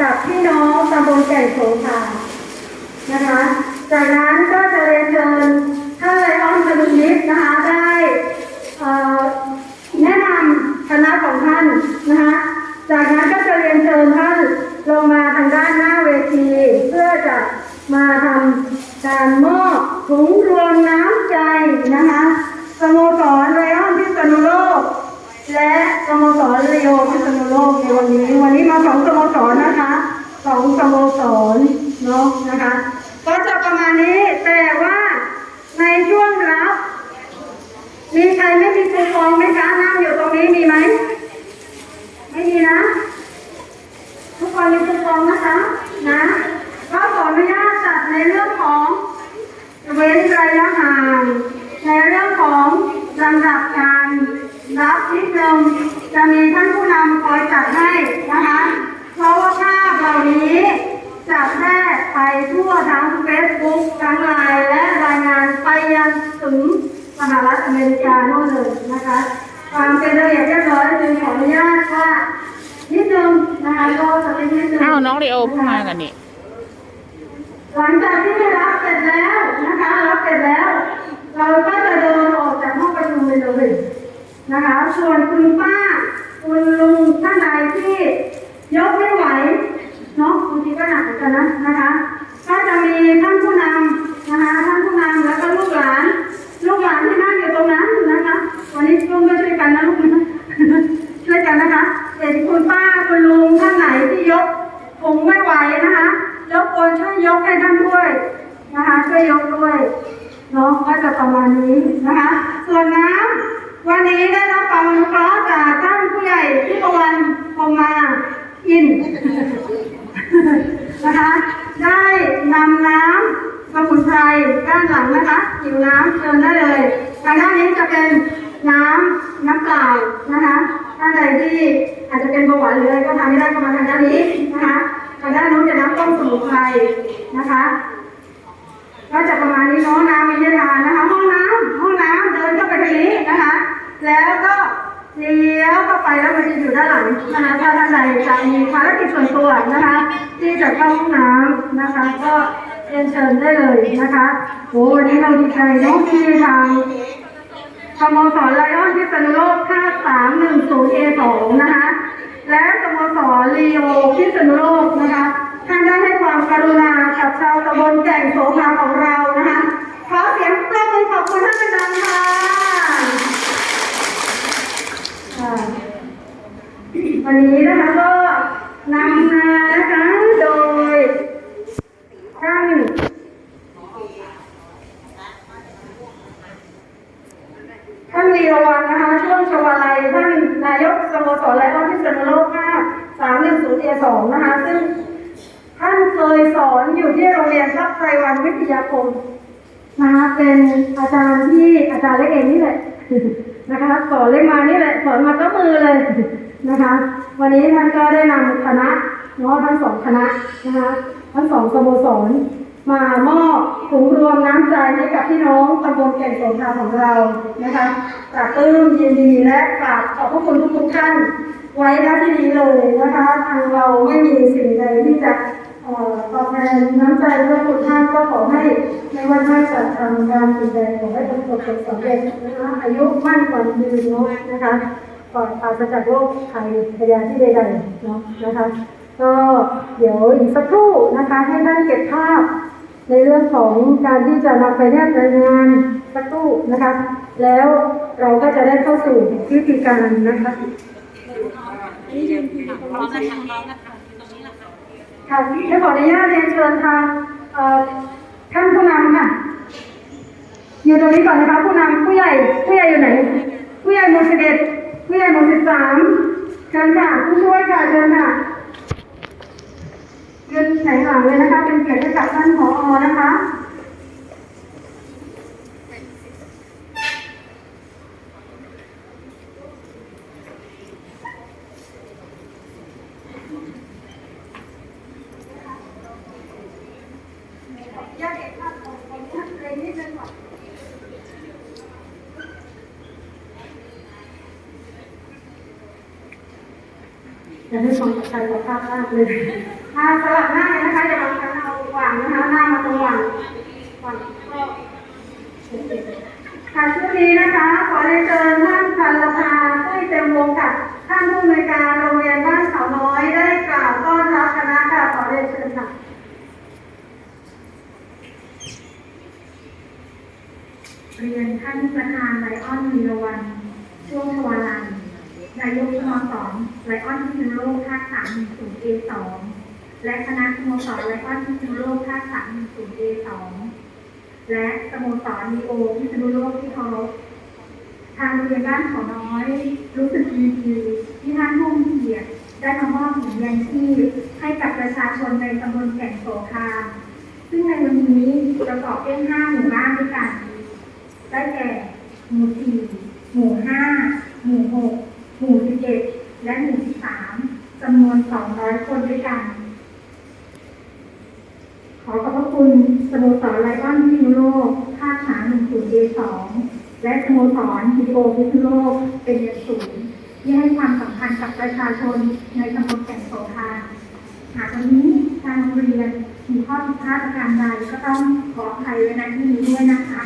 กับพี่น้องตำบลแก่งโสภานะคะ จากนั้นก็จะเรียนเชิญท่านไลออนพนุนิตนะคะได้แนะนำคณะของท่านนะคะจากนั้นก็จะเรียนเชิญท่านลงมาทางด้านหน้าเวที เพื่อจะมาทำการมอบถุงรวมน้ำใจนะคะสโมสรไลออนพิษณุโลก และสโมสรเรโอพิษณุโลกในวันนี้ วันนี้มาสองสโมสรนะคะสองสโมสรเนาะนะคะ ก็จะประมาณนี้แต่ว่าในช่วงรับ มีใครไม่มีคูปองไหมคะนั่งอยู่ตรงนี้มีไหม ไม่มีนะ ทุกคนมีคูปอง นะ ก็ขออนุญาตจัดในเรื่องของเว้นระยะห่าง ในเรื่องของลำดับการรับนิดนึงจะมีท่านผู้นำคอยจัดให้นะคะ เพราะว่าภาพเหล่านี้จะแพร่ไปทั่วทั้งเฟซบุ๊กทั้งไลน์และรายงานไปยังถึงสหรัฐอเมริกาโน่นเลยนะคะ ความเป็นระเบียบเรียบร้อยจึงขออนุญาตว่า นิดนึงนะคะก็จะเป็นนิดนึงอ้าวน้องเรโอเพิ่งมากันนี่หลังจากที่รับเสร็จแล้วนะคะรับเสร็จแล้ว เราก็จะเดินออกจากห้องประชุมไปเลยนะคะส่วนคุณป้าคุณลุงท่านใดที่ยกไม่ไหวเนาะบางทีก็หนักเหมือนกันนะนะคะ ก็จะมีท่านผู้นำนะคะ ยกให้ท่านด้วยนะคะช่วยยกด้วยเนาะก็จะประมาณนี้นะคะ ส่วนน้ำวันนี้ได้รับความอนุเคราะห์จากท่านผู้ใหญ่ที่ประวันพงมาอินนะคะ ได้นำน้ำสมุนไพรด้านหลังนะคะหิวน้ำเชิญได้เลยทางด้านนี้จะเป็นน้ำน้ำเปล่านะคะท่านใดที่อาจจะเป็นเบาหวานหรืออะไรก็ทานไม่ได้ก็มาทางด้านนี้นะคะางด้านนู้นจะน้ำต้มสมุนไพรนะคะ ก็จะประมาณนี้เนาะน้ำมีให้ทานนะคะ ห้องน้ำห้องน้ำเดินเข้าไปตรงนี้นะคะ แล้วก็เลี้ยวเข้าไปแล้วมันจะอยู่ด้านหลังนะคะถ้าท่านใดจะมีภารกิจส่วนตัวนะคะ ที่จะเข้าห้องน้ำนะคะ ก็เรียนเชิญได้เลยนะคะโอ้วันนี้เราดีใจเนาะที่ทางสโมสรไลออนพิษณุโลกค่าสามหนึ่งศูนย์เอสองนะคะ และสโมสรลีโอพิษณุโลกนะคะท่านได้ให้ความกรุณากับชาวตำบลแก่งโสภาของเรานะคะ ขอเสียงปรบมือขอบคุณท่านดังๆค่ะค่ะ วันนี้นะคะก็นำมานะคะโดยท่านท่านวีรวันนะคะ ชวาลัยท่านนายกสโมสรไลออนพิษณุโลกภาคสามหนึ่งศูนย์เอสองนะคะ ซึ่งท่านเคยสอนอยู่ที่โรงเรียนทรัพย์ไพรวันวิทยาคมนะคะเป็นอาจารย์ที่อาจารย์เล็กเองนี่แหละนะคะสอนเล็กมานี่แหละสอนมาก็มือเลยนะคะ วันนี้ท่านก็ได้นำคณะเนาะทั้งสองคณะนะคะทั้งสองสโมสร มามอบถุงรวมน้ำใจให้กับพี่น้องตำบลแก่งสงคราของเรานะคะปราบปลื้มยินดีและกราบขอบพระคุณทุกๆท่าน ไว้ณที่นี้เลยนะคะทางเราไม่มีสิ่งใดที่จะตอบแทนน้ำใจพระคุณท่านก็ขอให้ไม่ว่าท่านจะทำการสิ่งใดขอให้ประสบผลสำเร็จนะคะอายุมั่นกว่ายืนเนาะนะคะปลอดปราศจากโรคภัยพยาธิใดๆเนาะนะคะก็เดี๋ยวอีกสักครู่นะคะให้ท่านเก็บภาพ ในเรื่องของการที่จะนำไปแนบรายงานสักครู่นะคะ แล้วเราก็จะได้เข้าสู่พิธีการนะคะค่ะจะขออนุญาตเรียนเชิญทางเอ่อท่านผู้นำค่ะอยู่ตรงนี้ก่อนนะคะผู้นำผู้ใหญ่ผู้ใหญ่อยู่ไหน ผู้ใหญ่หมู่สิบเอ็ดผู้ใหญ่หมู่สิบสามเชิญค่ะผู้ช่วยค่ะเชิญค่ะ ยืนไหนหลังเลยนะคะ เป็นเกียรติให้กับท่านผอนะคะอยากเก็บภาพของของท่านเลยนิดนึงก่อนจะให้ความสำคัญกับภาพมากเลย สลับหน้าเลยนะคะอย่าบังคับเอาวางนะคะหน้ามาตรงวางวางก็ค่ะช่วงนี้นะคะ ขอเรียนเชิญท่านพันลภาตุ้ยเต็มวงกับท่านผู้อำนวยการโรงเรียนบ้านเขาน้อยได้กล่าวต้อนรับคณะค่ะขอเรียนเชิญค่ะเรียนท่านประธานไลออนวีรวันช่วงชวาลันนายกสโมสรไลออนพิษณุโลกภาคสามหนึ่งศูนย์เอสอง และคณะสโมสรไลออนพิษณุโลกภาสามหนึ่งศูนย์เอสองและสโมสรดีโอพิษณุโลกที่เคารพทางโรงเรียนบ้านเขาน้อย รู้สึกยินดีที่ท่านผู้มีเกียรติได้มามอบถุงยางชีพให้กับประชาชนในตำบลแก่งโสภาซึ่งในวันนี้ประกอบด้วยห้าหมู่บ้านด้วยกันได้แก่หมู่สี่หมู่ห้าหมู่หกหมู่สิบเอ็ดและหมู่สิบสามจำนวนสองร้อยคนด้วยกัน ขอขอบพระคุณสโมสรไลออนพิษณุโลกภาคสามหนึ่งศูนย์เอสองและสโมสรพีโอพิษณุโลกเป็นอย่างสูงที่ให้ความสำคัญกับประชาชนในตำบลแก่งโสภาหากวันนี้ทางโรงเรียนมีข้อผิดพลาดประการใดก็ต้องขออภัยไว้ในที่นี้ด้วยนะคะ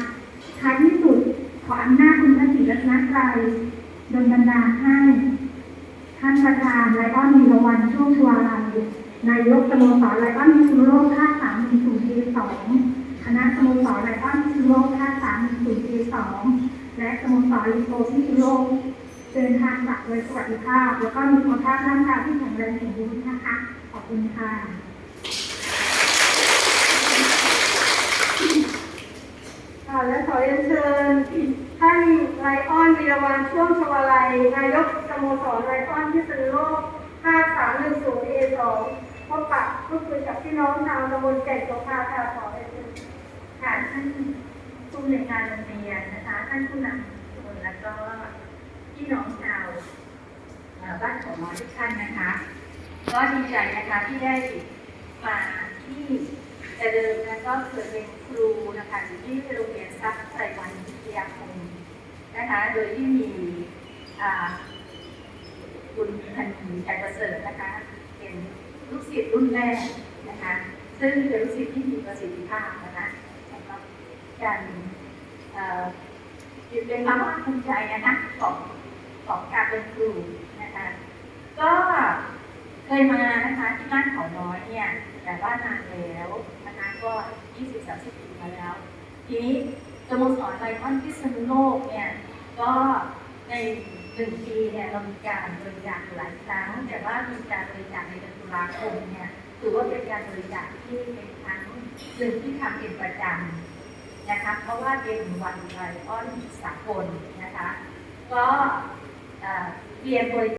ท้ายที่สุดขออำนาจคุณพระศรีรัตนตรัยดลบันดาลให้ท่านประธานไลออนมีรวันช่วงชัวาลัย นายกสโมสรไลออนพิซซูโลกท่าสามหนึ่ศูนย์สองคณะสโมสรไลออนพิซซูโลกท่าสามหนึ่ศูนย์สองและสโมสรลิโอพิซซูโลกเดินทางกลับโดยสวัสดิภาพ แล้วก็มีคุณภาพร่างกายที่แข็งแรงสมบูรณ์นะคะ ขอบคุณค่ะและขอเรียนเชิญท่านไลออนวีรวันช่วงชวาลัยนายกสโมสรไลออนที่สนุโลก5 3 1 0 A2 พบปะพูดคุยกับพี่น้องชาวตำบลแก่งโสภาค่ะขอเรียนเชิญค่ะท่านผู้อำนการโรงเรียนนะคะ ท่านผู้นำชุมชนแล้วก็พี่น้องชาวบ้านของน้อยทุกท่านนะคะ ก็ดีใจนะคะที่ได้มาที่แต่เดิมนั้นก็เคยเป็นครูนะคะอยู่ที่โรงเรียนทรัพย์ไตรวันวิทยาคมนะคะ โดยที่มีคุณพันธ์ใจประเสริฐนะคะเป็น ลูกศิษย์รุ่นแรกนะคะ ซึ่งเป็นลูกศิษย์ที่มีประสิทธิภาพนะคะสำหรับการเอ่อเป็นความภาคภูมิใจนะคะของของการเป็นครูนะคะ ก็เคยมานะคะที่บ้านเขาน้อยเนี่ยแต่ว่านานแล้วนะคะก็20 30ปีมาแล้ว ทีนี้สโมสรไลออนพิษณุโลกเนี่ยก็ใน หนึ่งปีเนี่ยเรามีการบริจาคหลายครั้ง แต่ว่ามีการบริจาคในเดือนตุลาคมเนี่ยถือว่าเป็นการบริจาคที่เป็นครั้งหนึ่งที่ทำเป็นประจำนะคะเพราะว่าเป็นวันไลออนสากลนะคะ ก็เอ่อเรียนบริ